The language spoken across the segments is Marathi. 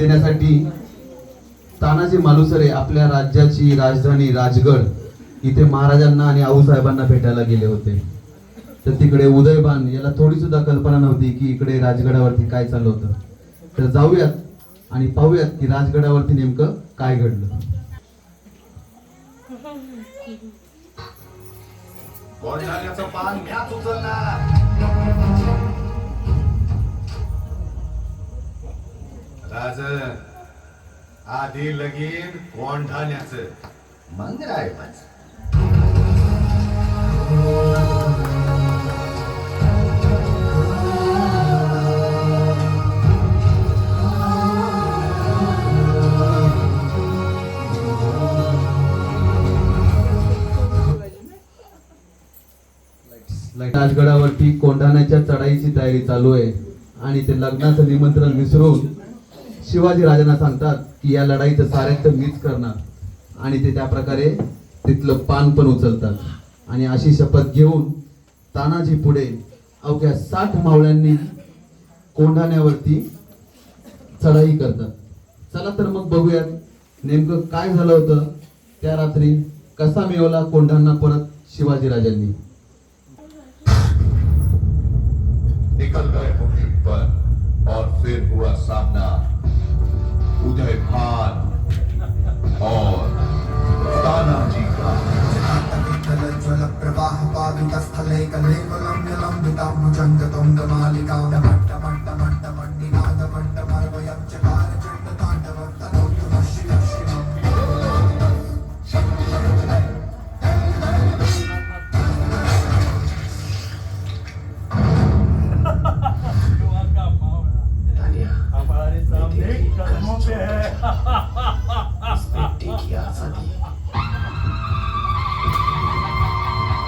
देण्यासाठी तानाजी मालुसरे आपल्या राज्याची राजधानी राजगड इथे महाराजांना आणि आऊसाहेबांना भेटायला गेले होते. तर तिकडे उदयबान याला थोडी सुद्धा कल्पना नव्हती की इकडे राजगडावरती काय चाललं होतं. तर जाऊयात आणि पाहूयात की राजगडावरती नेमकं काय घडलं. पान राज आधी लगीन कोंढाण्याचं. मग रायबाचं. राजगडावरती कोंढाण्याच्या चढाईची तयारी चालू आहे आणि ते लग्नाचं निमंत्रण विसरून शिवाजी राजांना सांगतात की या लढाईचं साऱ्यात मीच करणार. आणि ते त्या प्रकारे तिथलं पान पण उचलतात. आणि अशी शपथ घेऊन तानाजी पुढे अवघ्या साठ मावळ्यांनी कोंढाण्यावरती चढाई करतात. चला तर मग बघूयात नेमकं काय झालं होतं. त्या रात्री कसा मिळवला कोंढांना परत शिवाजी राजांनी? निकल गए और फिर हुआ सामना।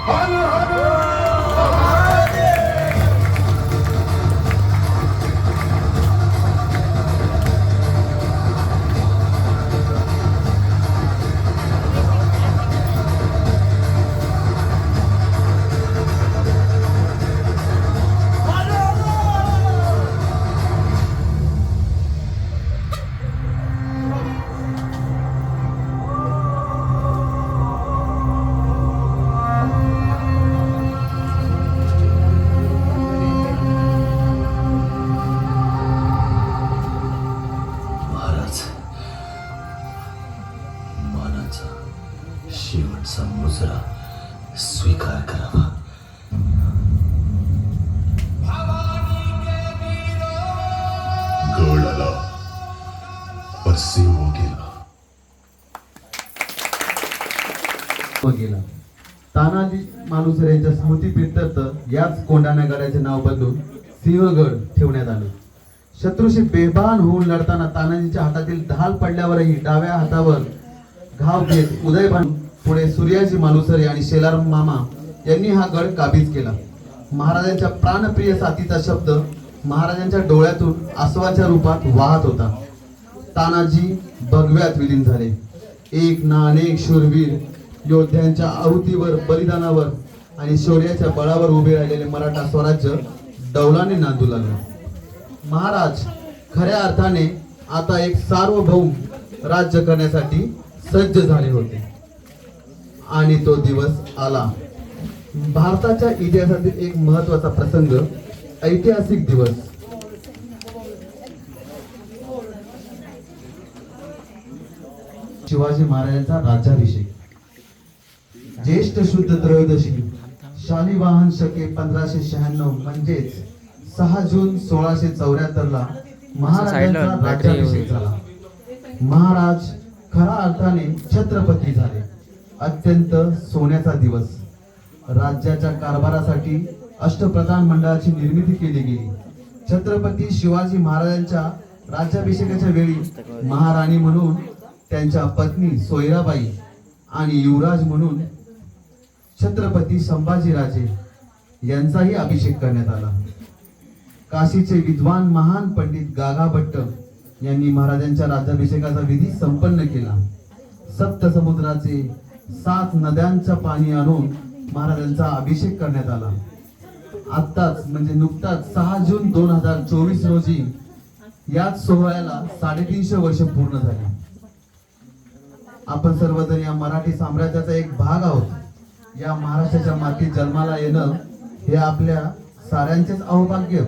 महाराज पण हो गेला. हो गेला. तानाजी मालुसरे यांच्या स्मृतीप्रित्यर्थ याच कोंढाणा नाव बदलून सिंहगड ठेवण्यात आले. शत्रूशी बेभान होऊन लढताना तानाजीच्या हातातील ढाल पडल्यावरही डाव्या हातावर घाव घेत उदयभान पुढे सूर्याजी मालुसरे आणि शेलार मामा यांनी हा गड काबीज केला. महाराजांच्या प्राणप्रिय साथीचा शब्द महाराजांच्या डोळ्यातून आसवाच्या रूपात वाहत होता. तानाजी भगव्यात विलीन झाले. एक ना अनेक शूरवीर योद्ध्यांच्या आहुतीवर बलिदानावर आणि शौर्याच्या बळावर उभे राहिलेले मराठा स्वराज्य डौलाने नांदू लागले. महाराज खऱ्या अर्थाने आता एक सार्वभौम राज्य करण्यासाठी सज्ज झाले होते. आणि तो दिवस आला. भारताच्या इतिहासातील एक महत्त्वाचा प्रसंग ऐतिहासिक दिवस. शिवाजी महाराजांचा राज्याभिषेक. ज्येष्ठ शुद्ध त्रयोदशी शालिवाहन शके पंधराशे शहाण्णव म्हणजेच सहा जून सोळाशे चौऱ्याहत्तर ला महाराजांचा राज्याभिषेक झाला. महाराज खऱ्या अर्थाने छत्रपती झाले. अत्यंत सोन्याचा दिवस. राज्याच्या कारभारासाठी अष्टप्रधान मंडळाची निर्मिती केली गेली. छत्रपती शिवाजी महाराजांच्या राज्याभिषेकाच्या वेळी महाराणी म्हणून त्यांच्या पत्नी सोयराबाई आणि युवराज म्हणून छत्रपती संभाजीराजे यांचाही अभिषेक करण्यात आला. काशीचे विद्वान महान पंडित गागा भट्ट यांनी महाराजांच्या राज्याभिषेकाचा विधी संपन्न केला. सप्त समुद्राचे सात नद्यांचं पाणी आणून महाराजांचा अभिषेक करण्यात आला. आत्ताच म्हणजे नुकताच सहा जून दोन हजार चोवीस रोजी याच सोहळ्याला साडेतीनशे वर्ष पूर्ण झाली. आपण सर्वजण या मराठी साम्राज्याचा एक भाग आहोत. या महाराष्ट्राच्या मातीत जन्माला येणं हे आपल्या साऱ्यांचेच अवभाग्य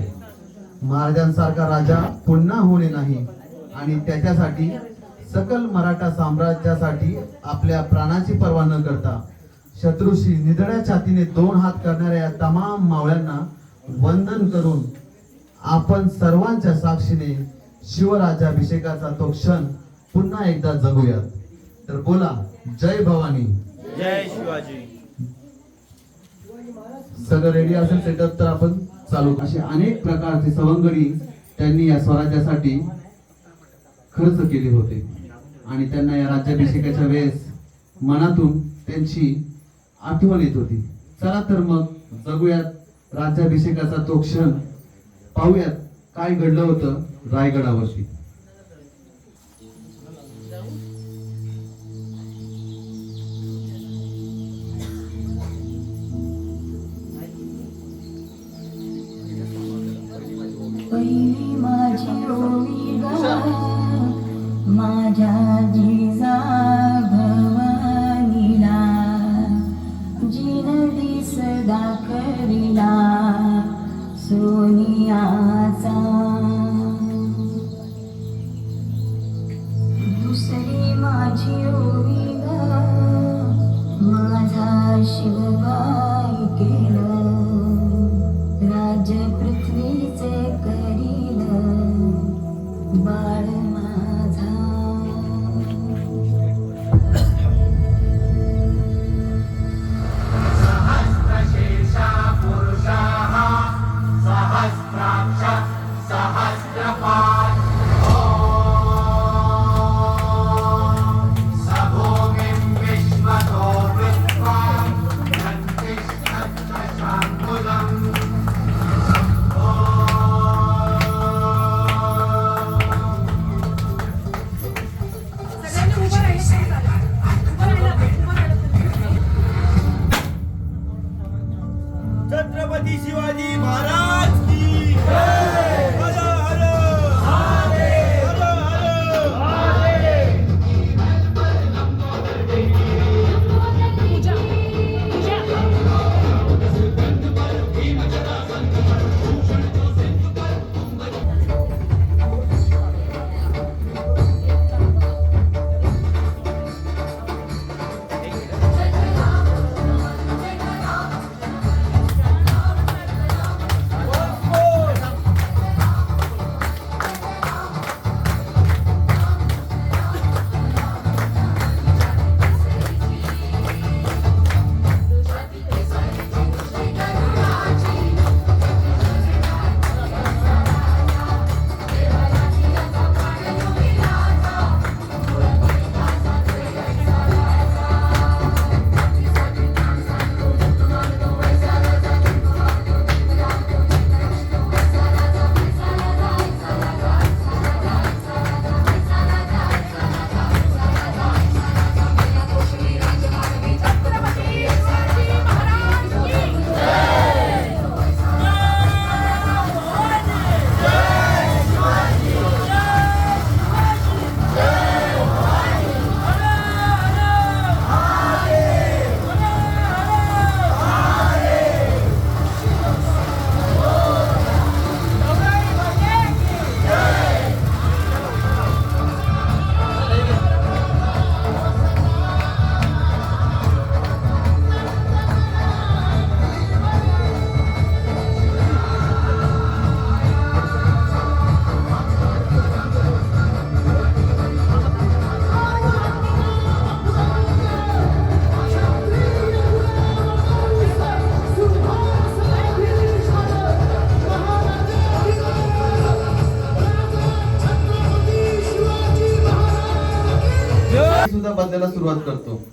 महाराजांसारखा राजा पुन्हा होणे नाही. आणि त्याच्यासाठी सकल मराठा साम्राज्यासाठी आपल्या प्राणाची पर्वा न करता शत्रूशी निधड्या छातीने दोन हात करणाऱ्या या तमाम मावळ्यांना वंदन करून आपण सर्वांच्या साक्षीने शिवराजाभिषेकाचा तो क्षण पुन्हा एकदा जगूयात. तर बोला जय भवानी. जय शिवाजी. सगळं रेडी असेल सेटअप तर आपण चालू असे अनेक प्रकारचे सवंगडी त्यांनी या स्वराज्यासाठी खर्च केले होते. आणि त्यांना या राज्याभिषेकाच्या वेळेस मनातून त्यांची आठवण येत होती. चला तर मग जगूयात राज्याभिषेकाचा तो क्षण. पाहूयात काय घडलं होतं रायगडावरती. माझा शिवबाई केलं राज्य वाचायला सुरुवात करतो.